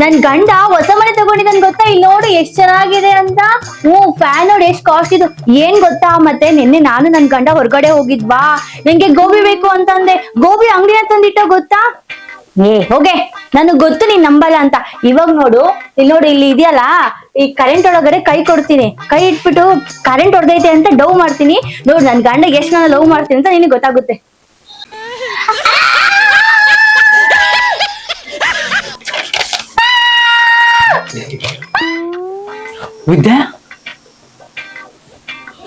ನನ್ ಗಂಡ ಹೊಸ ಮನೆ ತಗೊಂಡಿದ್ದಾನೆ ಗೊತ್ತಾ? ಇಲ್ಲಿ ನೋಡು ಎಷ್ಟ್ ಚೆನ್ನಾಗಿದೆ ಅಂತ. ಹ್ಞೂ ಫ್ಯಾನ್ ನೋಡಿ ಎಷ್ಟ್ ಕಾಸ್ಟ್ ಇದು. ಏನ್ ಗೊತ್ತಾ? ಮತ್ತೆ ನಿನ್ನೆ ನಾನು ನನ್ ಗಂಡ ಹೊರಗಡೆ ಹೋಗಿದ್ವಾ? ನಂಗೆ ಗೋಬಿ ಬೇಕು ಅಂತಂದೆ. ಗೋಬಿ ಅಂಗಡಿ ತಂದಿಟ್ಟ ಗೊತ್ತಾ? ಏ, ಹೋಗೆ. ನನಗ್ ಗೊತ್ತು ನೀನ್ ನಂಬಲ್ಲ ಅಂತ. ಇವಾಗ ನೋಡು, ಇಲ್ಲಿ ನೋಡಿ, ಇಲ್ಲಿ ಇದೆಯಲ್ಲ? ಈ ಕರೆಂಟ್ ಒಳಗಡೆ ಕೈ ಕೊಡ್ತೀನಿ. ಕೈ ಇಟ್ಬಿಟ್ಟು ಕರೆಂಟ್ ಹೊಡೆದೈತೆ ಅಂತ ಡವ್ ಮಾಡ್ತೀನಿ. ನೋಡು, ನನ್ ಗಂಡ ಎಷ್ಟ್ ನಾನು ಲವ್ ಮಾಡ್ತೀನಿ ಅಂತ ನಿನಗೆ ಗೊತ್ತಾಗುತ್ತೆ. ವಿದ್ಯಾ?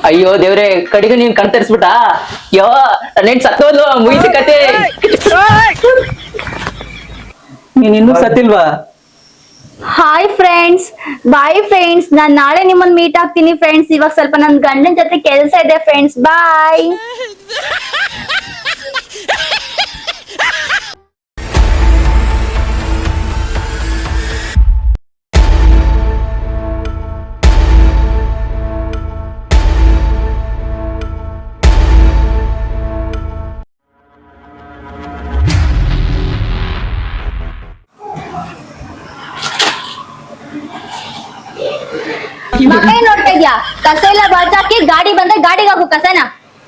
ಅಯ್ಯೋ ದೇವ್ರೆ ಕಡಿಗೆ ನೀನ್ ಕಣ್ ತರಿಸ್ಬಿಟ್ಟ? ಯೋ ನನ್ನೇನ್ ಸತ್ತೋದ್ಲು ಮುಗಿಸಿ ಕತೆ. ನೀನ್ ಇನ್ನು ಸತ್ತಿಲ್ವಾ? ಹಾಯ್ ಫ್ರೆಂಡ್ಸ್ ಬಾಯ್ ಫ್ರೆಂಡ್ಸ್ ನಾನ್ ನಾಳೆ ನಿಮ್ಮನ್ನ ಮೀಟ್ ಆಗ್ತೀನಿ ಫ್ರೆಂಡ್ಸ್ ಇವಾಗ ಸ್ವಲ್ಪ ನನ್ ಗಂಡನ ಜೊತೆ ಕೆಲಸ ಇದೆ ಫ್ರೆಂಡ್ಸ್ ಬಾಯ್ ಮಕ್ಕ ನೋಡ್ತಾ ಇದ್ಯಾ? ಕಸ ಎಲ್ಲ ಬಾಚಾಕಿ ಗಾಡಿ ಬಂದ್ರೆ ಗಾಡಿಗೆ ಹಾಕು ಕಸನ.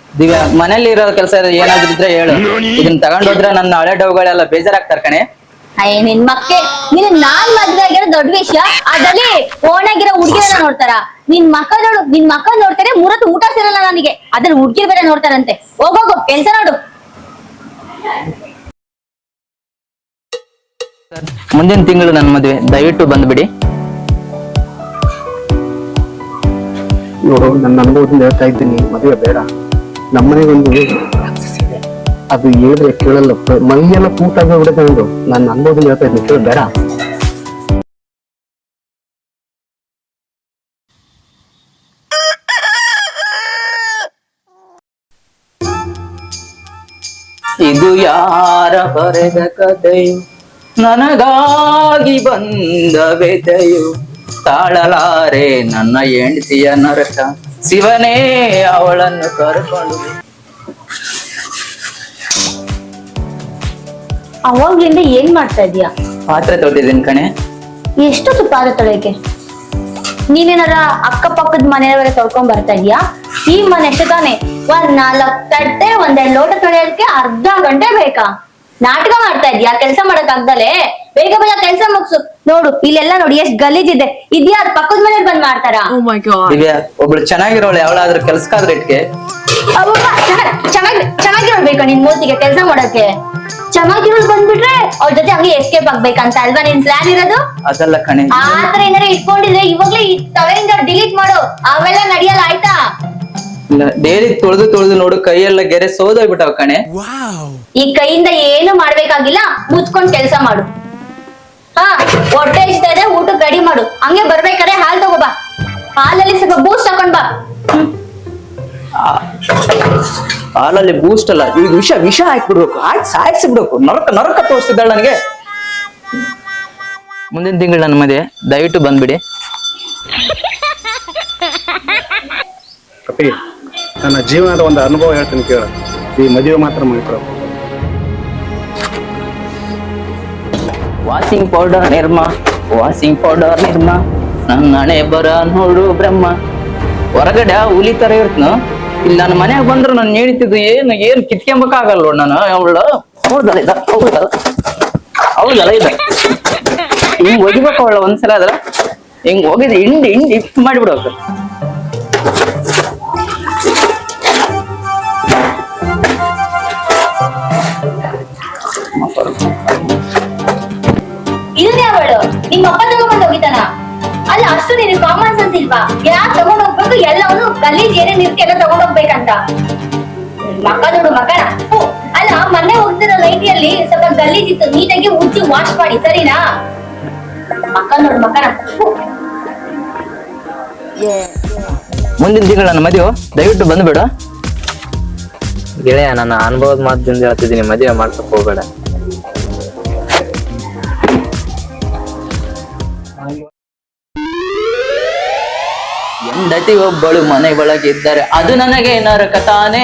ದಿವ್ಯಾ ಮನೇಲಿ ಇರೋ ಕೆಲಸ ಏನಾದ್ರು ಇದ್ರೆ ಹೇಳು. ಇದನ್ನ ತಗೊಂಡೋದ್ರೆ ನನ್ನ ಹಳೆ ಡೌಗಳೆಲ್ಲ ಬೇಜಾರಾಗ್ತಾರ ಕಣೆ. ಅಯ್ಯ ನಿನ್ ಮಕ್ಕೆ ನಿನ್ ನಾನ್ ಮದ್ವೆ ಆಗಿರೋ ದೊಡ್ಡ ವಿಷಯ ಅದ್ರಲ್ಲಿ ಓಣಾಗಿರೋ ಹುಡುಗಿರ ನೋಡ್ತಾರ? ನಿನ್ ಮಕ್ಕ ನೋಡು ನಿನ್ ಮಕ್ಕ ನೋಡ್ತಾರೆ ಮೂರತ್ತು ಊಟ ಸೇರಲ್ಲ ನನಗೆ. ಅದ್ರ ಹುಡುಗಿರ್ ಬೇರೆ ನೋಡ್ತಾರಂತೆ. ಹೋಗೋಗು ಕೆಲ್ಸ ನೋಡು. ಮುಂದಿನ ತಿಂಗಳು ನನ್ನ ಮದುವೆ. ದಯವಿಟ್ಟು ಬಂದ್ಬಿಡಿ. ನೋಡು ನನ್ನ ಅನುಭವದಿಂದ ಹೇಳ್ತಾ ಇದ್ದೀನಿ, ಮದುವೆ ಬೇಡ. ನಮ್ಮನೆ ಒಂದು access ಇದೆ. ಅದು ಹೇಳಿದ್ರೆ ಕೇಳಲ್ಲ ಮೈಯೆಲ್ಲ ಕೂತಾಗ ಬಿಡುತ್ತೆ ನಂದು ನನ್ನ ಅನುಭವದಿಂದ ಹೇಳ್ತಾ ಇದ್ದೀನಿ, ಕೇಳ, ಬೇಡ. ಇದು ಯಾರ ಬರೆದ ಕಥೆಯು? ನನಗಾಗಿ ಬಂದ ವ್ಯಥೆಯು? ತಾಳಲಾರೆ ನನ್ನ ಹೆಂಡತಿಯ ನರಕ. ಶಿವನೇ ಅವಳನ್ನು ಕರ್ಕೊಂಡು ಅವಾಗ್ಲಿಂದ ಏನ್ ಮಾಡ್ತಾ ಇದೀಯಾ ಪಾತ್ರೆ ತೊಳೆದಿದ್ದೀನಿ ಕಣೆ. ಎಷ್ಟೊತ್ತು ಪಾತ್ರೆ ತೊಳೆಯಕ್ಕೆ? ನೀನೇನಾರ ಅಕ್ಕಪಕ್ಕದ ಮನೆಯವರೆ ತೊಳ್ಕೊಂಡ್ ಬರ್ತಾ ಇದೀಯಾ ಈ ಮನೆ ಎಷ್ಟು ತಾನೆ. ಒಂದ್ ನಾಲ್ಕ್ ತಟ್ಟೆ ಒಂದೆರಡು ಲೋಟ ತೊಳೆಯೋದಕ್ಕೆ ಅರ್ಧ ಗಂಟೆ ಬೇಕಾ? ನಾಟಕ ಮಾಡ್ತಾ ಇದ್ಯಾ ಕೆಲಸ ಮಾಡಕ್ ಆಗ್ದಲೆ? ಬೇಗ ಬೇಗ ಕೆಲಸ ಮುಗ್ಸು. ನೋಡು ಇಲ್ಲೆಲ್ಲ ನೋಡಿ ಎಷ್ಟ್ ಗಲೀಜಿದೆ ಇದ್ಯಾ ಅದ್ ಪಕ್ಕದ ಮನೆಯವ್ರು ಬಂದ್ ಮಾಡ್ತಾರ? ಓ ಮೈ ಗಾಡ್ ದಿವ್ಯಾ ಒಬ್ಳು ಚೆನ್ನಾಗಿರೋಳು ಯಾವಳಾದ್ರೂ ಕೆಲ್ಸಕ್ಕಾದ್ರೆ ಇಟ್ಕೆ. ಚೆನ್ನಾಗಿ ಚೆನ್ನಾಗಿರೋಳ್ ಬೇಕಾ ನಿನ್ ಮೂರ್ತಿಗೆ ಕೆಲ್ಸ ಮಾಡಕ್ಕೆ ಚೆನ್ನಾಗಿರೋಳು ಬಂದ್ಬಿಟ್ರೆ ಅವ್ರ ಜೊತೆ ಹಂಗೆ ಎಸ್ಕೇಪ್ ಆಗ್ಬೇಕಂತ ಅಲ್ವಾ ನಿನ್ ಪ್ಲಾನ್ ಇರೋದು? ಅದೆಲ್ಲ ಕಣೆ. ಆತರ ಏನಾರ ಇಟ್ಕೊಂಡಿದ್ರೆ ಇವಾಗ್ಲೇ ಈ ತಲೆಯಿಂದ ಡಿಲೀಟ್ ಮಾಡು. ಅವೆಲ್ಲ ನಡೆಯಲ್ಲ ಆಯ್ತಾ? ಇಲ್ಲ ಡೈಲಿ ತೊಳೆದು ತೊಳೆದು ನೋಡು ಕೈಯೆಲ್ಲ ಗೆರೆ ಸೋದೋಗ್ಬಿಟ್ಟಾವ ಕಣೆ. ಈ ಕೈಯಿಂದ ಏನು ಮಾಡ್ಬೇಕಾಗಿಲ್ಲ ಮುಚ್ಕೊಂಡ್ ಕೆಲ್ಸ ಮಾಡು. ಹಾ ಹೊಟ್ಟೆ ಇಷ್ಟ ಇದೆ ಊಟ ರೆಡಿ ಮಾಡು. ಹಂಗೆ ಬರ್ಬೇಕಾದ್ರೆ ಹಾಲ್ ತಗೋ ಬಾ. ಹಾಲಲ್ಲಿ ಸ್ವಲ್ಪ ಬೂಸ್ಟ್ ಹಾಕೊಂಡ್ ಬಾ. ಹಾಲಲ್ಲಿ ಬೂಸ್ಟ್ ಅಲ್ಲ ಈಗ ವಿಷ ವಿಷ ಹಾಕ್ಬಿಡ್ಬೇಕು. ಹಾಕಿ ಸಾಯಿಸ್ಬಿಡ್ಬೇಕು. ನರಕ ನರಕ ತೋರಿಸ್ತಿದ್ದಾಳೆ ನನಗೆ. ಮುಂದಿನ ತಿಂಗಳು ನನ್ನ ಮದುವೆ. ದಯವಿಟ್ಟು ಬಂದ್ಬಿಡಿ. ನನ್ನ ಜೀವನದ ಒಂದು ಅನುಭವ ಹೇಳ್ತೀನಿ ಕೇಳ. ಈ ಮದುವೆ ಮಾತ್ರ ಮಾಡ್ಕೊಳ washing powder Nirma washing powder Nirma ನನ್ನ ಹಣೆ ಬರ ನೋಡು ಬ್ರಹ್ಮ. ಹೊರಗಡೆ ಹುಲಿ ತರ ಇರ್ತನು. ಇಲ್ಲಿ ನನ್ನ ಮನೆಗೆ ಬಂದ್ರು ನಾನು ಹೇಳ್ತಿದ್ದು ಏನು ಏನು ಕಿತ್ಕೊಂಬಕ್ಕಾಗಲ್ಲ ನೋಡ್ ನಾನು? ಅವಳು, ಹೌದಲ್ಲ ಇದ, ಹೌದಲ್ಲ. ಹೌದಲ್ಲ ಇದ. ಹಿಂಗ್ ಒಗಿಬೇಕು ಅವಳ ಒಂದ್ಸಲ ಅದ್ರ ಹಿಂಗ್ ಹೋಗಿದ್ ಹಿಂಡಿ ಹಿಂಡಿ ಇಫ್ ಮಾಡಿಬಿಡ್ಬೇಕು ಇದನ್ನೇ ಅವಳು. ನಿಮ್ಮ ಅಪ್ಪ ತಗೊಂಡ್ ಹೋಗಿದ್ದಾನ? ಅಲ್ಲ ಅಷ್ಟು ನಿನಗೆ ಕಾಮನ್ ಸೆನ್ಸ್ ಇಲ್ವಾ? ಯಾರು ತಗೊಂಡ್ ಹೋಗ್ಬೇಕು? ಎಲ್ಲವನು ಗಲೀಜ್ ಏನೇನ್ ಇರುತ್ತೆ ಎಲ್ಲ ತಗೊಂಡ್ ಹೋಗ್ಬೇಕಂತ. ಮಕ್ಕ ನೋಡು ಮಕ್ಕಳ ಅಲ್ಲ ಮೊನ್ನೆ ಹೋಗ್ತಿರೋ ಲೈಟಿಯಲ್ಲಿ ಸ್ವಲ್ಪ ಗಲೀಜ್ ಇತ್ತು ನೀಟಾಗಿ ಉಜ್ಜಿ ವಾಶ್ ಮಾಡಿ ಸರಿನಾ? ಮಕ್ಕ ನೋಡು ಮಕ್ಕಳ ಮುಂದಿನ ತಿಂಗಳ ನನ್ನ ಮದುವೆ. ದಯವಿಟ್ಟು ಬಂದ್ಬೇಡ. ಗೆಳೆಯ ನನ್ನ ಅನುಭವದ ಮಾತದಿಂದ ಹೇಳ್ತಿದ್ದೀನಿ. ಮದುವೆ ಮಾಡ್ಸಕ್ ಹೋಗ್ಬೇಡ. ಹೆಂಡತಿ ಒಬ್ಬಳು ಮನೆ ಒಳಗಿದ್ದರೆ ಅದು ನನಗೆ ನರಕ ತಾನೆ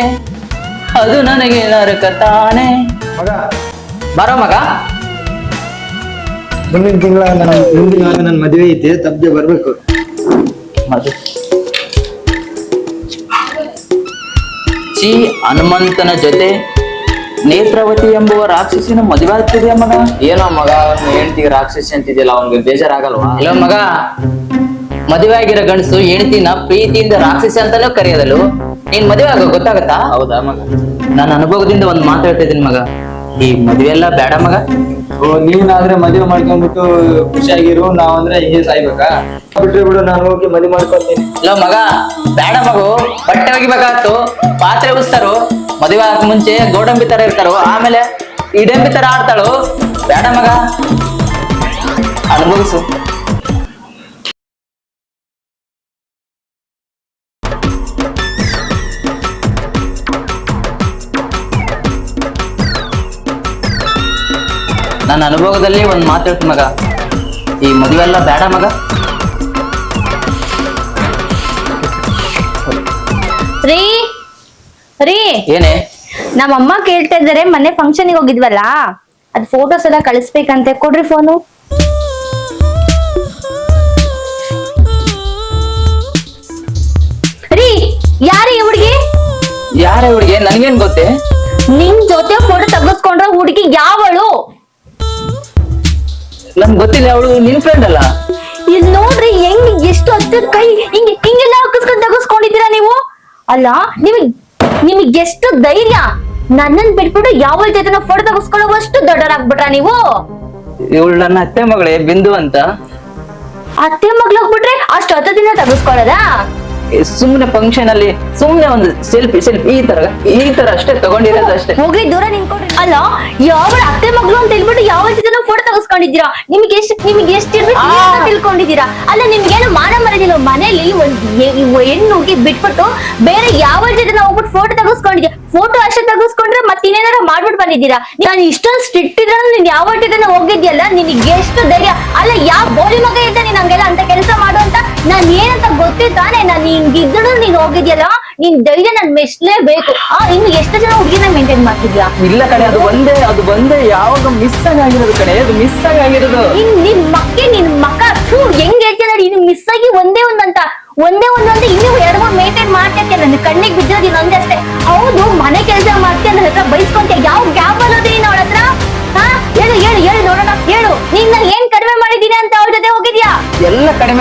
ಅದು ನನಗೆ ನರಕ ತಾನೆ ಮಗ. ಬರೋ ಮಗ. ಮುಂದಿನ ತಿಂಗಳ ನನ್ನ ಮುಂದಿನ ವಾರ ನನ್ನ ಮದುವೆ ಐತೆ ತಪ್ಪದೆ ಬರ್ಬೇಕು. ಮದುವೆ ಚಿ ಹನುಮಂತನ ಜೊತೆ ನೇತ್ರಾವತಿ ಎಂಬುವ ರಾಕ್ಷಸಿನ ಮದುವೆ ಆಗ್ತಿದೆಯಾ ಮಗ? ಏನೋ ಮಗ ಅವ್ನ ಹೆಂಡತಿಗೆ ರಾಕ್ಷಸಿ ಅಂತಿದ್ಯಲ್ಲ ಅವ್ನಿಗೆ ಬೇಜಾರಾಗಲ್ವಾ? ಇಲ್ಲ ಮಗ. ಮದುವೆ ಆಗಿರೋ ಗಂಡಸು ಹೆಂಡತಿನ ಪ್ರೀತಿಯಿಂದ ರಾಕ್ಷಸಿ ಅಂತಾನೂ ಕರೆಯೋದಲ್ಲು? ನೀನ್ ಮದುವೆ ಆಗೋ ಗೊತ್ತಾಗತ್ತಾ? ಹೌದಾ ಮಗ? ನನ್ನ ಅನುಭವದಿಂದ ಒಂದ್ ಮಾತು ಹೇಳ್ತಾ ಮಗ. ಈ ಮದುವೆ ಎಲ್ಲ ಬೇಡ ಮಗ. ಓ ನೀನಾದ್ರೆ ಮದುವೆ ಮಾಡ್ಕೊಂಡ್ಬಿಟ್ಟು ಖುಷಿಯಾಗಿರು ನಾವಂದ್ರೆ ಹಿಂಗೆ ಸಾಯ್ಬೇಕಾ? ಬಿಟ್ರೆ ಬಿಡು ನಾನು ಹೋಗಿ ಮದುವೆ ಮಾಡ್ಕೊತೀನಿ ಇಲ್ಲ ಮಗ ಬೇಡ ಮಗು ಬಟ್ಟೆ ಒಗಿಬೇಕಾಯ್ತು ಪಾತ್ರೆ ಉಸ್ತಾರು. ಮದುವೆ ಆಗ ಮುಂಚೆ ಗೋಡಂಬಿ ತರ ಇರ್ತಾರೋ ಆಮೇಲೆ ಇಡಂಬಿ ತರ ಆಡ್ತಾಳು. ಬೇಡ ಮಗ. ಅನುಭವಿಸು. ಅನುಭವದಲ್ಲಿ ಒಂದು ಮಾತು ಹೇಳ್ತೀನಿ ಮಗ. ಈ ಮದುವೆ ಎಲ್ಲ ಬೇಡ ಮಗ. ರೀ ರೀ. ಏನೇ? ನಮ್ಮಮ್ಮ ಕೇಳ್ತಾ ಇದಾರೆ ಮೊನ್ನೆ ಫಂಕ್ಷನ್ ಹೋಗಿದ್ವಲ್ಲ? ಅದ್ ಫೋಟೋಸ್ ಎಲ್ಲ ಕಳಿಸ್ಬೇಕಂತೆ ಕೊಡ್ರಿ ಫೋನು ರೀ ಯಾರೀ ಈ ಹುಡ್ಗಿ? ಯಾರ ಹುಡುಗಿ? ನನ್ಗೇನ್ ಗೊತ್ತೇ? ನಿಮ್ ಜೊತೆ ಫೋಟೋ ತಗಸ್ಕೊಂಡ್ರ ಹುಡುಗಿ ಯಾವಳು? ನನ್ಗೆ ಗೊತ್ತಿಲ್ಲ ಅವಳು ನಿನ್ ಫ್ರೆಂಡ್ ಅಲ್ಲ? ಇದ್ ನೋಡ್ರಿ ಹೆಂಗ್ ಎಷ್ಟು ಹತ್ತಿರ ಕೈ ಹಿಂಗ್ ಹಿಂಗೆಲ್ಲ ಹಾಕಿಸ್ಕೊಂಡ್ ತಗಸ್ಕೊಂಡಿದ್ದೀರಾ ನೀವು? ಅಲ್ಲ ನಿಮಗ್ ನಿಮಗ್ ಎಷ್ಟು ಧೈರ್ಯ? ನನ್ನನ್ ಬಿಟ್ಬಿಟ್ಟು ಯಾವ ಜೊತೆ ಫೋಟೋ ತಗಸ್ಕೊಳ್ಳುವಷ್ಟು ದೊಡ್ಡರಾಗ್ಬಿಟ್ರ ನೀವು? ಇವಳು ನನ್ನ ಅತ್ತೆ ಮಗಳೇ ಬಿಂದು ಅಂತ. ಅತ್ತೆ ಮಗ್ಳಾಗ್ಬಿಟ್ರೆ ಅಷ್ಟು ಹತ್ತು ದಿನ ತಗಸ್ಕೊಳ್ಳೋದಾ? ಸುಮ್ನೆ ಫಂಕ್ಷನ್ ಅಲ್ಲಿ ಸುಮ್ನೆ ಒಂದು ಸೆಲ್ಫಿ ಸೆಲ್ಫಿ ಈ ತರ ಈ ತರ ಅಷ್ಟೇ ತಗೊಂಡಿರೋದು ಅಷ್ಟೇ. ಹೋಗ್ಲಿ ದೂರ ನಿಂತ್ಕೊಡ್ರಿ ಅಲ್ಲ ಯಾವ ಅತ್ತೆ ಮಗಳು ಅಂತ ಹೇಳ್ಬಿಟ್ಟು ಯಾವ ಜನ ಫೋಟೋ ತಗಸ್ಕೊಂಡಿದ್ದೀರಾ? ನಿಮ್ಗೆ ಎಷ್ಟು ನಿಮ್ಗೆ ಎಷ್ಟು ಇರ್ಬೇಕು ತಿಳ್ಕೊಂಡಿದ್ದೀರಾ? ಅಲ್ಲ ನಿಮ್ಗೇನು ಮಾನ ಮರದಿಲ್ಲ ಮನೇಲಿ ಒಂದು ಹೆಣ್ಣು ಹೋಗಿ ಬಿಟ್ಬಿಟ್ಟು ಬೇರೆ ಯಾವ ಜನ ಹೋಗ್ಬಿಟ್ಟು ಫೋಟೋ ತಗಸ್ಕೊಂಡಿದ್ಯಾ ಫೋಟೋ ಅಷ್ಟೇ ತಗಸ್ಕೊಂಡ್ರೆ ಮತ್ತೆ ಇನ್ನೇನಾರ ಮಾಡ್ಬಿಟ್ಟು ಬಂದಿದ್ದೀರಾ? ನಾನು ಇಷ್ಟೊಂದು ಸ್ಟ್ರಿಕ್ಟ್ ಇದ್ರೆ ನೀನ್ ಯಾವ ಜೊತೆ ಹೋಗಿದ್ಯಲ್ಲ ನಿನಗೆ ಎಷ್ಟು ಧೈರ್ಯ? ಅಲ್ಲ ಯಾವ ಬೋಲಿ ಮಗ ಇದ್ದ ನೀನ್ ಹಂಗೆಲ್ಲ ಅಂತ ಕೆಲಸ ಮಾಡು. ನಾನ್ ಏನಂತ ಗೊತ್ತಿತ್ತಾನೆ ತಾನೆ ನಾನು ಹಿಂಗಿದ್ರು ನೀನ್ ಹೋಗಿದ್ಯಲ್ಲ ನಿನ್ ಧೈರ್ಯ ನನ್ ಮೆಚ್ಲೇಬೇಕು. ಆ ಇನ್ನು ಎಷ್ಟು ಜನ ಹುಡುಗಿನ ಮೇಂಟೈನ್ ಮಾಡ್ತಿದ್ಯಾ? ಇಲ್ಲ ಕಡೆ ಅದು ಒಂದೇ ಅದು ಒಂದೇ ಯಾವಾಗ ಮಿಸ್ ಆಗಿರೋದು ಕಡೆ ಅದು ಮಿಸ್ ಆಗಿರೋದು. ನಿನ್ ನಿನ್ ಮಕ್ಕೆ ನಿನ್ ಮಕ್ಕ ಥೂ ಹೆಂಗ್ ಹೇಳ್ತೀಯ ನೋಡಿ ಇನ್ನು ಮಿಸ್ ಆಗಿ ಒಂದೇ ಒಂದಂತ ಒಂದೇ ಒಂದು ಅಂತ ಇನ್ನೂ ಎರಡು ಮೂರು ಮೇಂಟೈನ್ ಮಾಡ್ತಿರ್ತೀಯ. ನನ್ನ ಕಣ್ಣಿಗೆ ಬಿದ್ದಿರೋದು ಇನ್ನೊಂದೇ ಅಷ್ಟೇ. ಹೌದು ಮನೆ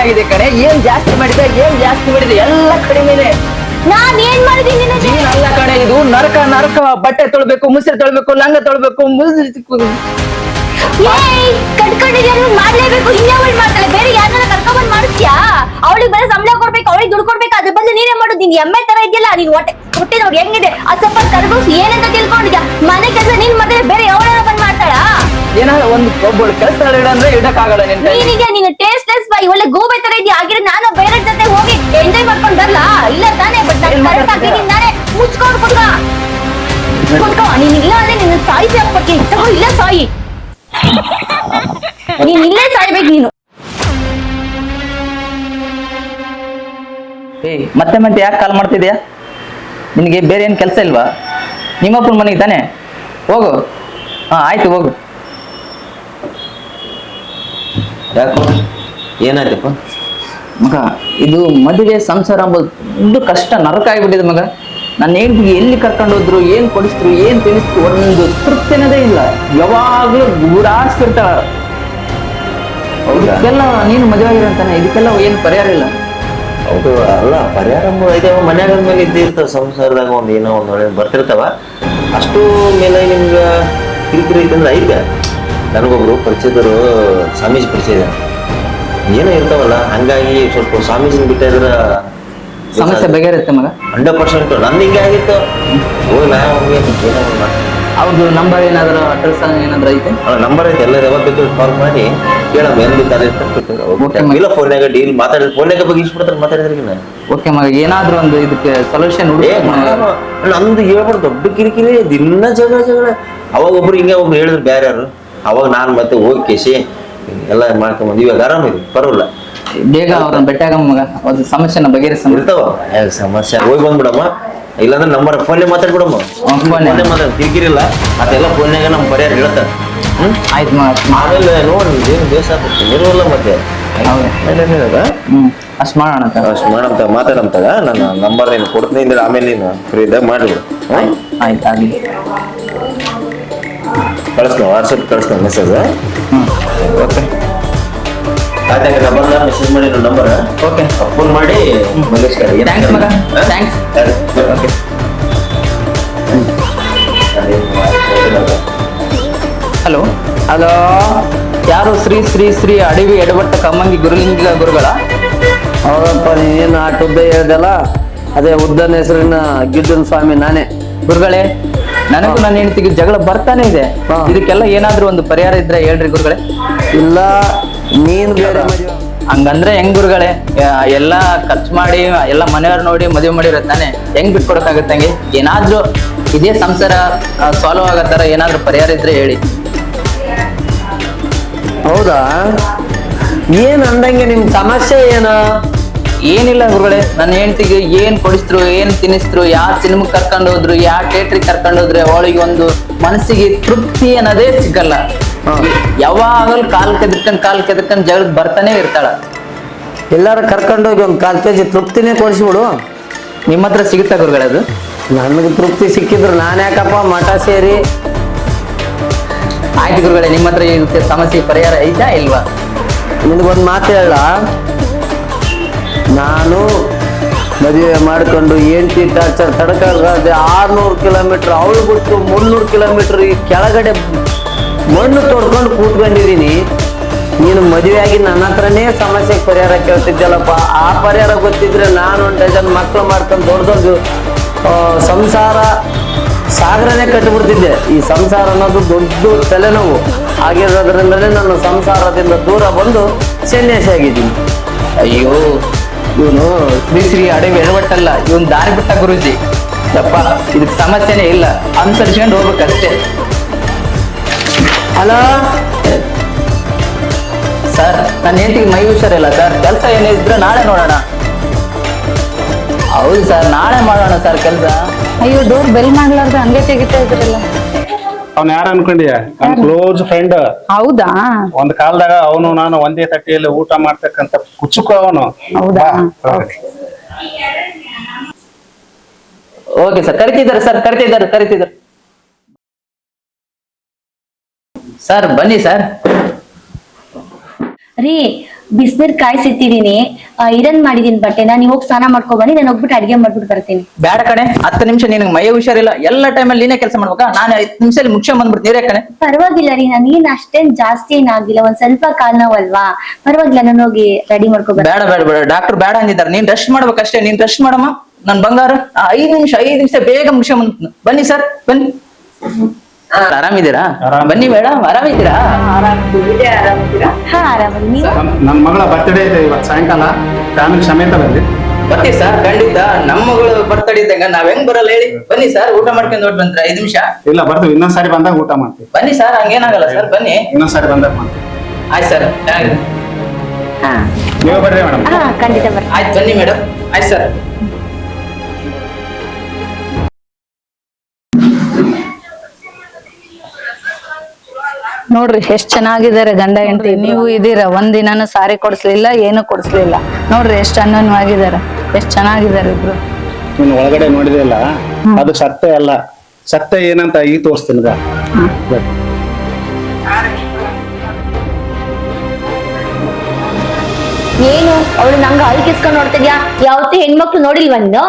ಕಡಿಮೆ ಕಡೆ ಏನ್ ಜಾಸ್ತಿ ಮಾಡಿದೆ ಏನ್ ಜಾಸ್ತಿ ಮಾಡಿದೆ ಎಲ್ಲ ಕಡಿಮೆನೆ. ನಾನ್ ಏನ್ ಮಾಡಿದೀನಿ ಅಲ್ಲ ಕಡೆ ಇದು ನರಕ ನರಕ ಬಟ್ಟೆ ತೊಳ್ಬೇಕು ಮುಸಿರು ತೊಳ್ಬೇಕು ಲಂಗ ತೊಳ್ಬೇಕು ಮುಸಿರು ಏಯ್ ಕಟ್ಕೊಂಡಿದ್ಯಾ ನೀನ್ ಮಾಡ್ಲೇಬೇಕು ಇನ್ಯಾವಳು ಮಾಡ್ತಾಳೆ? ಬೇರೆ ಯಾರನ್ನ ಕರ್ಕೊಂಡ್ಬಂದ್ ಮಾಡ್ತೀಯಾ ಅವಳಿಗೆ ಬರೀ ಸಂಬಳ ಕೊಡ್ಬೇಕು ಅವಳಿಗೆ ದುಡ್ಡು ಕೊಡ್ಬೇಕು ಅದ್ರ ಬದಲು ನೀನೇ ಮಾಡೋದು ನೀನ್ ಎಮ್ಮೆ ತರ ಇದೆಯಲ್ಲ ನೀನ್ ಹೊಟ್ಟೆ ಹೊಟ್ಟೆ ನೋಡಿ ಹೆಂಗಿದೆ? ಅದ್ ಸ್ವಲ್ಪ ಕರ್ಗೋಸ್ ಏನಂತ ತಿಳ್ಕೊಂಡಿದ್ಯಾ? ಮನೆ ಕೆಲಸ ನೀನ್ ಮತ್ತೆ ಬೇರೆ ಯಾವಳ ಬಂದ್ ಮಾಡ್ತಾಳಾ? ಏನಾದ್ರು ಒಂದು ಒಬ್ಬಳು ಕೆಲಸ ಅಂದ್ರೆ ಇಡಕ್ಕಾಗಲ್ಲ ನಿನ್ ಕೈ ನೀನಿಗೆ ನೀನು ಟೇಸ್ಟ್ಲೆಸ್ ಬಾಯ್ ಒಳ್ಳೆ ಗೋಬೆ ತರ ಇದೆಯಾ ಆಗಿದ್ರೆ ನಾನು ಬೇರೆ ಜೊತೆ ಹೋಗಿ ಎಂಜಾಯ್ ಮಾಡ್ಕೊಂಡ್ ಬರಲಾ ಇಲ್ಲ ತಾನೇ ಬಟ್ ನಾನು ಕರೆಕ್ಟ್ ಆಗಿ ಮುಚ್ಕೊಂಡು ಕುತ್ಕ. ಕುತ್ಕೋ. ನೀನ್ ಇಲ್ಲ ಅಂದ್ರೆ ನಿನ್ನ ಸಾಯಿಸಿ ಅಪ್ಪಕ್ಕೆ. ತಗೋ ಇಲ್ಲ ಸಾಯಿ. ನೀನ್ ಇಲ್ಲೇ ಸಾಯ್ಬೇಕು ನೀನು. ಏಯ್ ಮತ್ತೆ ಮತ್ತೆ ಯಾಕೆ ಕಾಲ್ ಮಾಡ್ತಿದ್ಯಾ? ನಿನಗೆ ಬೇರೆ ಏನು ಕೆಲಸ ಇಲ್ವಾ? ನಿಮ್ಮಪ್ಪನ ಮನೆಗೆ ತಾನೆ? ಹೋಗು. ಹಾಂ ಆಯ್ತು ಹೋಗು. ಯಾಕೋ? ಏನಾಯ್ತಪ್ಪ? ಮಗ ಇದು ಮದುವೆ ಸಂಸಾರ ಅಂಬೋದು ಒಂದು ಕಷ್ಟ ನರಕ ಆಗಿಬಿಟ್ಟಿದೆ ಮಗ. ನನ್ನ ಹೆಂಡತಿಗೆ ಎಲ್ಲಿ ಕರ್ಕೊಂಡು ಹೋದ್ರು ಏನು ಕೊಡಿಸಿದ್ರು ಏನು ತಿಳಿಸ್ತು ಒಂದು ತೃಪ್ತಿನದೇ ಇಲ್ಲ. ಯಾವಾಗ್ಲೂ ಗೂಡಾಡ್ತಿರ್ತಾಳ ಇದಕ್ಕೆಲ್ಲ ನೀನು ಮದುವೆ ಆಗಿರಂತಾನೆ ಇದಕ್ಕೆಲ್ಲ ಏನು ಪರಿಹಾರ ಇಲ್ಲ. ಹೌದು ಅಲ್ಲ ಪರಿಹಾರ ಇದೆ ಮನ್ಯಾಗ ಮೇಲೆ ಇದ್ದಿರ್ತಾವ ಸಂಸಾರದಾಗ ಒಂದು ಏನೋ ಒಂದು ಒಳ್ಳೆ ಬರ್ತಿರ್ತಾವ. ಅಷ್ಟು ಮೇಲೆ ನಿಮ್ಗೆ ಕಿರಿಕಿರಿ ಐತಂದ್ರೆ ಐತೆ. ನನಗೊಬ್ರು ಪರಿಚಯದವರು ಸ್ವಾಮೀಜಿ ಪರಿಚಯ ಇದೆ ಏನೋ ಇರ್ತಾವಲ್ಲ ಹಂಗಾಗಿ ಸ್ವಲ್ಪ ಸ್ವಾಮೀಜಿನ ಬಿಟ್ಟಿದ್ರ ಸಮಸ್ಯೆ ಬಗೆಹರುತ್ತೆ ಮಗ? ಹಂಡ್ರೆಡ್ ಪರ್ಸೆಂಟ್ ನಂದು ಹಿಂಗೆ ಆಗಿತ್ತು. ಹೋಗಿ ನಾ ಹೋಗಿ ಏನೋ ಒಂದ್ ಮಾಡ್- ಅವ್ರದ್ದು ನಂಬರ್ ಏನಾದ್ರು ಅಡ್ರೆಸ್ ಏನಾದ್ರು ಐತೆ ನಂಬರ್ ಐತೆ ಎಲ್ಲ ಯಾವಾಗ ಬೇಕು ಕಾಲ್ ಮಾಡಿ ಕೇಳಮ್ಮ ಏನ್ ಬೇಕಾದ್ರೆ Okay, ma'am. ಇಲ್ಲ ಫೋನ್ಯಾಗ ಡೀಲ್ ಮಾತಾಡಿದ್ರೆ ಫೋನ್ಯಾಗ ಬಗ್ಗೆ ಇಸ್ಬಿಡ್ತಾರೆ ಮಾತಾಡಿದ್ರಿ ಓಕೆ ಮಗ ಏನಾದ್ರೂ ಒಂದು ಇದಕ್ಕೆ ಸೊಲ್ಯೂಷನ್ ಏ ನಾನು ನಂದು ಹೇಳ್ಬಾರ್ದು ದೊಡ್ಡ ಕಿರಿಕಿರಿ ದಿನ ಜಗಳ ಜಗಳ. ಅವಾಗ ಒಬ್ರು ಹಿಂಗೆ ಒಬ್ರು ಹೇಳಿದ್ರು ಬೇರೆ ಯಾರು ಅವಾಗ ನಾನು ಮತ್ತೆ ಹೋಗಿ ಕೇಸಿ ಎಲ್ಲ ಮಾಡ್ಕೊಂಡ್ ಇವಾಗ ಆರಾಮಿದೆ ಪರವಲ್ಲ ಬೇಗ ಅವ್ರನ್ನ ಬೆಟ್ಟಾಗ ಮಗ. ಒಂದು ಸಮಸ್ಯೆನ ಬಗೆಹರಿಸ ಇರ್ತಾವ. ಏ, ಸಮಸ್ಯೆ? ಹೋಗಿ ಬಂದ್ಬಿಡಮ್ಮ. ಇಲ್ಲಾಂದ್ರೆ ನಂಬರ್ ಫೋನ್ಲೆ ಮಾತಾಡ್ಬಿಡಮ್ಮ ಫೋನ್ಲೇ ಮಾತಾಡ್ ಕಿರಿಕಿರಿ ಅದೆಲ್ಲ ಫೋನ್ಯಾಗ ನಮ್ಮ ಪರಿಹಾರ ಹೇಳ್ತಾರೆ ಆಯ್ತು ಮಗ. ಆಮೇಲೆ ನೋಡಿ ಏನು ಬೇಸ ಆಗ್ತದೆ ಇರುವಲ್ಲ ಮತ್ತೆ. ಹೌದು. ಹ್ಮ್ ಅಷ್ಟ್ ಮಾಡೋಣ ಅಂತ. ಅಷ್ಟು ಮಾಡಂತ ಮಾತಾಡಂತಾಗ ನನ್ನ ನಂಬರ್ ನೀನು ಕೊಡ್ತೀನಿ ಅಂದ್ರೆ ಆಮೇಲೆ ನೀನು ಫ್ರೀ ಇದ್ದಾಗ ಮಾಡಿಬಿಡು. ಆಯ್ತು ಆಗ್ಲಿ ಕಳಿಸ್ತೀನಿ ವಾಟ್ಸಪ್ ಕಳಿಸ್ತೀನಿ ಮೆಸೇಜ್ ಓಕೆ ಆಯ್ತಾಗ ನಂಬರ್ ಮೆಸೇಜ್ ಮಾಡಿ ನಂಬರ್ ಓಕೆ ಫೋನ್ ಮಾಡಿ ಮಲ್ಲೇಶ್ ಥ್ಯಾಂಕ್ಸ್ ಮಗ. ಥ್ಯಾಂಕ್ಸ್ ಓಕೆ ಹಲೋ ಹಲೋ ಯಾರು ಶ್ರೀ ಶ್ರೀ ಶ್ರೀ ಅಡವಿ ಎಡವಟ್ಟ ಕಮ್ಮಂಗಿ ಗುರುಲಿಂಗ ಗುರುಗಳ? ಹೌದಪ್ಪ ನೀನು ಆಟ ಉದ್ದ ಹೇಳ್ದಲ್ಲ? ಅದೇ ಉದ್ದನ ಹೆಸರಿನ ಗಿಡ್ಡನ ಸ್ವಾಮಿ ನಾನೇ. ಗುರುಗಳೇ ನನಗೂ ನನ್ನ ಹೆಂಡತಿಗೆ ಜಗಳ ಬರ್ತಾನೆ ಇದೆ. ಇದಕ್ಕೆಲ್ಲ ಏನಾದ್ರೂ ಒಂದು ಪರಿಹಾರ ಇದ್ರೆ ಹೇಳ್ರಿ ಗುರುಗಳೇ. ಇಲ್ಲ ನೀನ್ ಬೇರೆ ಹಂಗಂದ್ರೆ ಹೆಂಗ್ ಗುರುಗಳೇ ಎಲ್ಲಾ ಖರ್ಚು ಮಾಡಿ ಎಲ್ಲಾ ಮನೆಯವ್ರ ನೋಡಿ ಮದುವೆ ಮಾಡಿರೋ ತಾನೆ ಹೆಂಗ್ ಬಿಟ್ಕೊಡಕ್ಕಾಗತ್ತಂಗೆ ಹಂಗೆ? ಏನಾದ್ರೂ ಇದೇ ಸಂಸಾರ ಸಾಲ್ವ್ ಆಗೋ ತರ ಏನಾದ್ರೂ ಪರಿಹಾರ ಇದ್ರೆ ಹೇಳಿ. ಹೌದಾ? ಏನ್ ಅಂದಂಗೆ ನಿಮ್ ಸಮಸ್ಯೆ ಏನು? ಏನಿಲ್ಲ ಗುರುಗಳೇ ನನ್ನ ಹೆಂಡತಿಗೆ ಏನ್ ಕೊಡಿಸ್ರು ಏನ್ ತಿನ್ನಿಸ್ರು ಯಾವ ಸಿನಿಮಾ ಕರ್ಕೊಂಡು ಹೋದ್ರು ಯಾವ ಥಿಯೇಟ್ರಿಗೆ ಕರ್ಕೊಂಡು ಹೋದ್ರೆ ಅವಳಿಗೆ ಒಂದು ಮನಸ್ಸಿಗೆ ತೃಪ್ತಿ ಅನ್ನೋದೇ ಸಿಗಲ್ಲ. ಯಾವಾಗಲೂ ಕಾಲ್ ಕೆದರ್ಕೊಂಡ್ ಕಾಲ್ ಕೆದರ್ಕೊಂಡ್ ಜಗಳ ಬರ್ತಾನೆ ಇರ್ತಾಳ. ಎಲ್ಲಾರ ಕರ್ಕೊಂಡೋಗಿ ಒಂದು ಕಾಲ್ ಕೆಜಿ ತೃಪ್ತಿನೇ ಕೊಡಿಸ್ಬಿಡು. ನಿಮ್ಮ ಹತ್ರ ಸಿಗುತ್ತಾ ಗುರುಗಳೇ ಅದು? ನನಗೆ ತೃಪ್ತಿ ಸಿಕ್ಕಿದ್ರು ನಾನು ಯಾಕಪ್ಪ ಮಠ ಸೇರಿ? ಆಯ್ತು ಗುರುಗಳೇ ನಿಮ್ಮ ಹತ್ರ ಇದಕ್ಕೆ ಸಮಸ್ಯೆ ಪರಿಹಾರ ಐತಾ ಇಲ್ವಾ? ನಿನಗೊಂದು ಮಾತು ಹೇಳ. ನಾನು ಮದುವೆ ಮಾಡಿಕೊಂಡು ಹೆಂಡತಿ ಟಾರ್ಚರ್ ತಡಕಾಗದೆ ಆರುನೂರು ಕಿಲೋಮೀಟ್ರ್, ಅವಳು ಬಿಟ್ಟು ಮುನ್ನೂರು ಕಿಲೋಮೀಟ್ರ್ ಈ ಕೆಳಗಡೆ ಮಣ್ಣು ತೊಡ್ಕೊಂಡು ಕೂತ್ಕೊಂಡಿದ್ದೀನಿ. ನೀನು ಮದುವೆಯಾಗಿ ನನ್ನ ಹತ್ರನೇ ಸಮಸ್ಯೆಗೆ ಪರಿಹಾರ ಕೇಳ್ತಿದ್ದಲ್ಲಪ್ಪ ಆ ಪರಿಹಾರ ಗೊತ್ತಿದ್ರೆ ನಾನು ಒಂದು ಡಜನ್ ಮಕ್ಕಳು ಮಾಡ್ಕೊಂಡು ದೊಡ್ಡ ದೊಡ್ಡ ಸಂಸಾರ ಸಾಗರನೇ ಕಟ್ಟಿಬಿಡ್ತಿದ್ದೆ ಈ ಸಂಸಾರ ಅನ್ನೋದು ದೊಡ್ಡ ತಲೆನೋವು. ಆಗಿರೋದ್ರಿಂದಲೇ ನಾನು ಸಂಸಾರದಿಂದ ದೂರ ಬಂದು ಸನ್ಯಾಸಿ ಆಗಿದ್ದೀನಿ. ಅಯ್ಯೋ ಇವನು ಶ್ರೀ ಅಡೆ ಅಡವಿ ಎಡವಟ್ಟಲ್ಲ ಇವನ್ ದಾರಿ ಬಿಟ್ಟ ಗುರುಜಿ. ಯಪ್ಪ ಇದಕ್ ಸಮಸ್ಯೆನೇ ಇಲ್ಲ. ಅನುಸರಿಸ್ಕೊಂಡು ಹೋಗ್ಬೇಕಷ್ಟೇ. ಹಲೋ? ಸರ್ ನನ್ನ ಹೆಂಡತಿಗೆ ಮೈ ಹುಷಾರಿಲ್ಲ ಸರ್. ಕೆಲಸ ಏನಿದ್ರೆ ನಾಳೆ ನೋಡೋಣ. ಹೌದು ಸರ್ ನಾಳೆ ಮಾಡೋಣ ಸರ್ ಕೆಲಸ. ಅಯ್ಯೋ ಡೋರ್ ಬೆಲ್ ಮಾಡ್ಲಾರ್ದ ಹಂಗೆ ತೆಗಿತಾ ಇದ್ರಲ್ಲ. ಅವ್ನ ಯಾರ ಅನ್ಕೊಂಡಿಯ? ನನ್ ಕ್ಲೋಸ್ ಫ್ರೆಂಡ್ ಹೌದಾ? ಒಂದ್ ಕಾಲದಾಗ ಅವನು ನಾನು ಒಂದೇ ತಟ್ಟೆಯಲ್ಲಿ ಊಟ ಮಾಡ್ತಕ್ಕಂತ ಕುಚುಕ ಅವನು. ಹೌದಾ? ಓಕೆ ಸರ್ ಕರಿತಿದ್ದಾರೆ ಸರ್ ಕರಿತಿದ್ದಾರೆ ಕರಿತಿದ್ದಾರೆ. ಸರ್ ಬನ್ನಿ ಸರ್. ರೀ ಬಿಸಿನೀರ್ ಕಾಯಿಸಿಟ್ಟಿದೀನಿ. ಇರನ್ ಮಾಡಿದೀನಿ ಬಟ್ಟೆನ ನೀವ್ ಹೋಗಿ ಸ್ನಾನ ಮಾಡ್ಕೊ ಬನ್ನಿ ನಾನು ಹೋಗ್ಬಿಟ್ಟು ಅಡಿಗೆ ಮಾಡ್ಬಿಟ್ಟು ಬರ್ತೀನಿ. ಬೇಡ ಕಣೆ ಹತ್ತು ನಿಮಿಷ ನಿನಗೆ ಮೈ ಹುಷಾರಿಲ್ಲ. ಎಲ್ಲ ಟೈಮಲ್ಲಿ ನೀನೇ ಕೆಲಸ ಮಾಡ್ಬೇಕಾ? ನಾನು ಐದು ನಿಮಿಷದಲ್ಲಿ ಮುಖ್ಯ ಬಂದ್ಬಿಡ್ತೀನಿ ನೀರೇ ಕಣೆ? ಪರವಾಗಿಲ್ಲ ರೀ ನನಗೇನ್ ಅಷ್ಟೇನ್ ಜಾಸ್ತಿ ಏನಾಗಿಲ್ಲ ಒಂದ್ ಸ್ವಲ್ಪ ಕಾಲ್ ನೋವಲ್ವಾ? ಪರವಾಗಿಲ್ಲ ನಾನು ಹೋಗಿ ರೆಡಿ ಮಾಡ್ಕೊ ಬರ್ತೀನಿ ಬೇಡ ಬೇಡ ಬೇಡ ಡಾಕ್ಟರ್ ಬೇಡ ಅಂದಿದ್ದಾರೆ. ನೀನ್ ರೆಸ್ಟ್ ಮಾಡ್ಬೇಕಷ್ಟೇ ನೀನ್ ರೆಸ್ಟ್ ಮಾಡಮ್ಮ. ನನ್ ಬಂಗಾರ. ಆ, ಐದ್ ನಿಮಿಷ ಐದ್ ನಿಮಿಷ ಬೇಗ ಮುಗಿಸ್ಕೊಂಡ್. ಬನ್ನಿ ಸರ್ ಬನ್ನಿ. ಆರಾಮಿದ್ದೀರಾ? ಬನ್ನಿ ಮೇಡಮ್ ಆರಾಮಿದ್ದೀರಾ? ನನ್ ಮಗಳ ಬರ್ತ್ಡೇ ಇದೆ ಇವತ್ತು ಸಾಯಂಕಾಲ. ಫ್ಯಾಮಿಲಿ ಸಮೇತ ಬಂದಿ ಬರ್ತೀವಿ ಸರ್ ಖಂಡಿತ. ನಮ್ಮ ಮಗಳು ಬರ್ತಡೆ ಇದ್ದಂಗ ನಾವ್ ಹೆಂಗ್ ಬರಲ್ಲ ಹೇಳಿ. ಬನ್ನಿ ಸರ್ ಊಟ ಮಾಡ್ಕೊಂಡು ನೋಡಿ ಬಂದ್ರೆ ಐದ್ ನಿಮಿಷ. ಇಲ್ಲ ಬರ್ತೀವಿ. ಇನ್ನೊಂದ್ ಸಾರಿ ಬಂದಾಗ ಊಟ ಮಾಡ್ತೀವಿ. ಬನ್ನಿ ಸರ್ ಹಂಗೇನಾಗಲ್ಲ ಸರ್ ಬನ್ನಿ. ಇನ್ನೊಂದ್ ಸಾರಿ ಬಂದಾಗ ಮಾಡ್ತೀವಿ. ಆಯ್ತು ಸರ್ ಹಾ. ನೀವು ಬರ್ರಿ ಮೇಡಮ್. ಹಾ ಖಂಡಿತ ಬರ್ತೀನಿ. ಆಯ್ತು ಬನ್ನಿ ಮೇಡಮ್. ಆಯ್ತು ಸರ್. ನೋಡ್ರಿ ಎಷ್ಟ್ ಚೆನ್ನಾಗಿದ್ದಾರೆ ಗಂಡ ಹೆಂಡತಿ. ನೀವು ಇದೀರ ಒಂದಿನಾನು ಸಾರಿ ಕೊಡಿಸ್ಲಿಲ್ಲ ಏನು ಕೊಡಿಸ್ಲಿಲ್ಲ. ನೋಡ್ರಿ ಎಷ್ಟ್ ಅನ್ಯೋನ್ಯವಾಗಿದ್ದಾರೆ ಎಷ್ಟ್ ಚೆನ್ನಾಗಿದ್ದಾರೆ ಇಬ್ರು. ನೀನು ಒಳಗಡೆ ನೋಡಿದಿಲ್ಲ ಅದು ಸತ್ಯ ಅಲ್ಲ. ಸತ್ಯ ಏನಂತ ಈ ತೋರಿಸ್ತೀನಿ ಬಾ. ಏನು? ಅವಳು ನಂಗ ಅಲ್ಕಿಸ್ಕೊಂಡ್ ನೋಡ್ತಿದ್ಯಾ? ಯಾವತ್ತೂ ಹೆಣ್ಮಕ್ಳು ನೋಡಿಲ್ವ ನೀನು?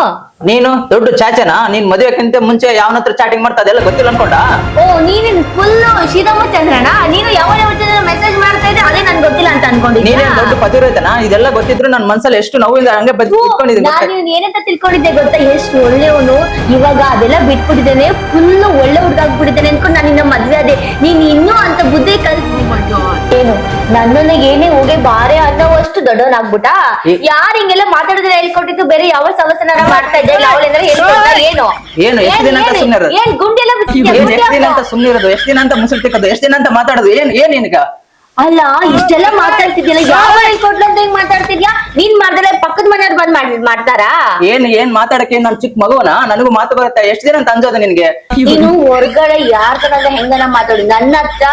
ನೀನು? ದೊಡ್ಡ ಚಾಚನ? ನೀನ್ ಮದುವೆಕ್ಕಿಂತ ಮುಂಚೆ ಯಾವನ ಹತ್ರ ಚಾಟಿಂಗ್ ಮಾಡ್ತಾ ಅದೆಲ್ಲ ಗೊತ್ತಿಲ್ಲ ಅನ್ಕೊಂಡ? ಓ ನೀನೇನ್ ಫುಲ್ ಶ್ರೀರಾಮಚಂದ್ರನ ನೀನು ಯಾವ ಮೆಸೇಜ್ ಮಾಡ್ತಾ ಇದ್ದೆ ಅದೇ ನನ್ ಗೊತ್ತಿಲ್ಲ ಅಂತ ಅನ್ಕೊಂಡಿದ್ದೀನಿ ನೀನೇನ್ ದೊಡ್ಡ ಪತಿವ್ರತನ? ಇದೆಲ್ಲ ಗೊತ್ತಿದ್ರು ನನ್ ಮನ್ಸಲ್ಲಿ ಎಷ್ಟು ನೋವಿಂದ ಹಂಗೆ ಬದ್ಕೊಂಡಿದ್ದೀನಿ ನಾನು ನೀನು ಏನಂತ ತಿಳ್ಕೊಂಡಿದ್ದೆ ಗೊತ್ತಾ? ಎಷ್ಟು ಒಳ್ಳೆಯವನು. ಇವಾಗ ಅದೆಲ್ಲ ಬಿಟ್ಬಿಟ್ಟಿದ್ದೇನೆ ಫುಲ್ ಒಳ್ಳೆ ಹುಡುಗಾಗ್ಬಿಟ್ಟಿದ್ದೇನೆ ಅನ್ಕೊಂಡು ನಾನು ಇನ್ನ ಮದ್ವೆ ಅದೇ ನೀನ್ ಇನ್ನೂ ಅಂತ ಬುದ್ಧಿ ಕಲ್ ಏನು ನನ್ನನ್ನ ಏನೇ ಹೋಗಿ ಬಾರೆ ಅನ್ನೋವಷ್ಟು ದೊಡ್ಡವನಾಗ್ಬಿಟ್ಟ. ಯಾರು ಹಿಂಗೆಲ್ಲ ಮಾತಾಡಿದ್ರೆ ಹೇಳ್ಕೊಟ್ಟಿದ್ದು? ಬೇರೆ ಯಾವ ಸಮಸ್ಯೆನಾರ ಮಾಡ್ತಾ ಇದ್ದೆ ಅವಳೆಂದ್ರೆ ಏನು ಏನು? ಎಷ್ಟು ದಿನ ಅಂತ ಸುಮ್ಮನೆ ಏನ್ ಗುಂಡಿ ಎಲ್ಲ ಬಿಚ್ಚಿದ್ಯಾ? ಏನ್? ಗುಂಡಿ ಎಷ್ಟು ದಿನ. ಅಂತ ಸುಮ್ಮನೆ ಇರೋದು ಎಷ್ಟು ದಿನ ಅಂತ ಎಷ್ಟು ದಿನ ಅಂತ ಮಾತಾಡೋದು? ಏನ್ ಏನ್ ನಿನಗ? ಅಲ್ಲ ಇಷ್ಟೆಲ್ಲ ಮಾತಾಡ್ತಿದ್ಯಲ್ಲ ಯಾವ ಹೇಳ್ಕೊಟ್ಲು ಅಂತ ಹೆಂಗ್ ಮಾತಾಡ್ತಿದ್ಯಾ? ನೀನ್ ಮಾಡ್ದಲೆ ಪಕ್ಕದ ಮನೆಯವ್ರು ಬಂದ್ ಮಾಡ್ ಮಾಡ್ತಾರಾ ಏನ್ ಏನ್ ಮಾತಾಡಕ್ಕೆ ನನ್ ಚಿಕ್ಕ ಮಗುವನ? ನನಗೂ ಮಾತು ಬರುತ್ತೆ ಎಷ್ಟು ದಿನ ಅಂತ ಅಂಜೋದು ನಿನ್ಗೆ? ನೀನು ಹೊರ್ಗಡೆ ಯಾರ್ ಕಡೆ ಹೆಂಗನ ಮಾತಾಡಿ? ನನ್ನ ಹತ್ರ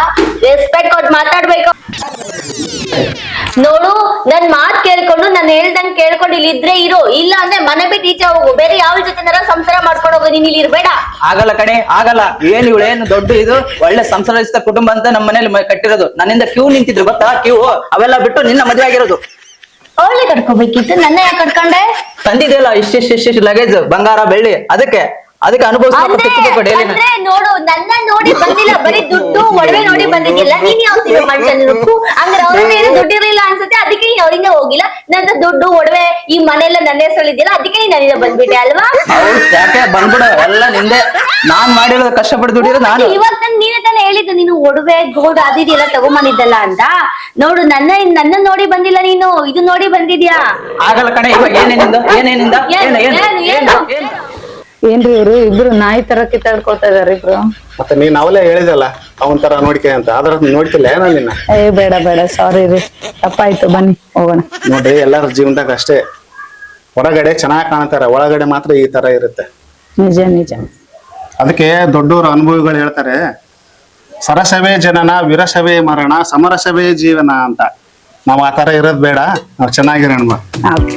ರೆಸ್ಪೆಕ್ಟ್ ಕೊಟ್ಟು ಮಾತಾಡ್ಬೇಕು. ನೋಡು ನನ್ ಮಾತ್ ಕೇಳ್ಕೊಂಡು ನಾನು ಹೇಳ್ದಂಗ್ ಕೇಳ್ಕೊಂಡು ಇಲ್ಲಿ ಇದ್ರೆ ಇರು. ಇಲ್ಲ ಅಂದ್ರೆ ಮನೆ ಬಿಟ್ಟು ಈಚೆ ಹೋಗು. ಬೇರೆ ಯಾವ ಜೊತೆನಾರ ಸಂಸಾರ ಮಾಡ್ಕೊಂಡು ಹೋಗು ನೀನ್ ಇಲ್ಲಿ ಇರ್ಬೇಡ ಆಗಲ್ಲ ಕಣೆ ಆಗಲ್ಲ. ಏನ್ ಇವಳು ಏನು ದೊಡ್ಡ ಇದು? ಒಳ್ಳೆ ಸಂಸಾರಿಸಿದ ಕುಟುಂಬ ಅಂತ ನಮ್ಮ ಮನೇಲಿ ಕಟ್ಟಿರೋದು. ನನ್ನಿಂದ ಕ್ಯೂ ನಿಂತಿದ್ರು ಗೊತ್ತಾ? ಕ್ಯೂ? ಅವೆಲ್ಲ ಬಿಟ್ಟು ನಿನ್ನ ಮದುವೆ ಆಗಿರೋದು. ಅವಳೆ ಕಟ್ಕೋಬೇಕಿತ್ತು. ನನ್ನ ಯಾಕೆ ಕಟ್ಕೊಂಡೆ? ತಂದಿದೆಯಲ್ಲ ಇಷ್ಟಿಷ್ಟು ಇಷ್ಟಿಷ್ಟು ಲಗೇಜ್ ಬಂಗಾರ ಬೆಳ್ಳಿ. ಅದಕ್ಕೆ? ಅದಕ್ಕೆ ಅಂದ್ರೆ ನೋಡು ನನ್ನ ನೋಡಿ ಬಂದಿಲ್ಲ ಬರೀ ದುಡ್ಡು ಒಡವೆ ನೋಡಿ ಬಂದಿದ್ದಿಲ್ಲ ನೀನ್ ಯಾವ ಸಿನಿಮಾ ಮನುಷ್ಯನ ಹಂಗಾರೆ ಅವ್ರ ಮೇಲೆ ದುಡ್ಡು ಇರಲಿಲ್ಲ ಅನ್ಸುತ್ತೆ ಅದಕ್ಕೆ ನೀನ್ ಅವರಿಂದ ಹೋಗಿಲ್ಲ. ನನ್ನ ದುಡ್ಡು ಒಡವೆ ಈ ಮನೆಯೆಲ್ಲ ನನ್ನ ಹೆಸರಲ್ಲಿದ್ದಿಲ್ಲ ಅದಕ್ಕೆ ನೀನ್ ನನ್ನಿಂದ ಬಂದ್ಬಿಟ್ಟೆ ಅಲ್ವಾ? ಯಾಕೆ? ಬಂದ್ಬಿಡು ಎಲ್ಲ ನಿಂದೆ. ನಾನ್ ಮಾಡಿರೋ ಕಷ್ಟಪಟ್ಟು ದುಡಿಯೋದು ನಾನು. ಇವಾಗ ನಾನು ತಾನೇ ಹೇಳಿದ್ದು ನೀನು ಒಡವೆ ಗೋಲ್ಡ್ ಅದಿದೆಯಲ್ಲ ತಗೊಂಬಂದಿದ್ದಲ್ಲ ಅಂತ. ನೋಡು ನನ್ನ ನನ್ನ ನೋಡಿ ಬಂದಿಲ್ಲ ನೀನು ಇದು ನೋಡಿ ಬಂದಿದ್ಯಾ? ಆಗಲ್ಲ ಕಣೆ ಇವಾಗ ಏನೇನಿಂದ? ಏನೇನಿಂದ? ಏನು ಏನು ಏನು, ಏನು? ಏನು? ಏನ್ರಿ ಇವ್ರು? ಇಬ್ರು ನಾಯಿ ತರ ಕಿತ್ತಾಡ್ಕೊಳ್ತಾ ಇದಾರೆ ಇಬ್ರು. ಮತ್ತೆ ನೀನ್ ಅವಲೇ ಹೇಳಿದಲ್ಲ ಅವನ್ ತರ ನೋಡ್ಕೆ ಅಂತ. ಆದ್ರ ನೋಡ್ತಿಲ್ಲ ಏನೋ ನಿನ್ನ? ಏ ಬೇಡ ಬೇಡ. ಸಾರಿ ರೀ. ತಪ್ಪಾಯ್ತು. ಬನ್ನಿ ಹೋಗೋಣ. ನೋಡ್ರಿ ಎಲ್ಲಾರ ಜೀವನದಾಗ ಅಷ್ಟೇ. ಹೊರಗಡೆ ಚೆನ್ನಾಗಿ ಕಾಣ್ತಾರ. ಒಳಗಡೆ ಮಾತ್ರ ಈ ತರ ಇರುತ್ತೆ. ನಿಜ ನಿಜ. ಅದಕ್ಕೆ ದೊಡ್ಡವ್ರ ಅನುಭವಿಗಳು ಹೇಳ್ತಾರೆ ಸರಸವೇ ಜನನ ವಿರಸವೇ ಮರಣ ಸಮರಸವೇ ಜೀವನ ಅಂತ. ನಾವ್ ಆ ತರ ಇರೋದ್ ಬೇಡ. ನಾವ್ ಚೆನ್ನಾಗಿರೋಣ ಓಕೆ.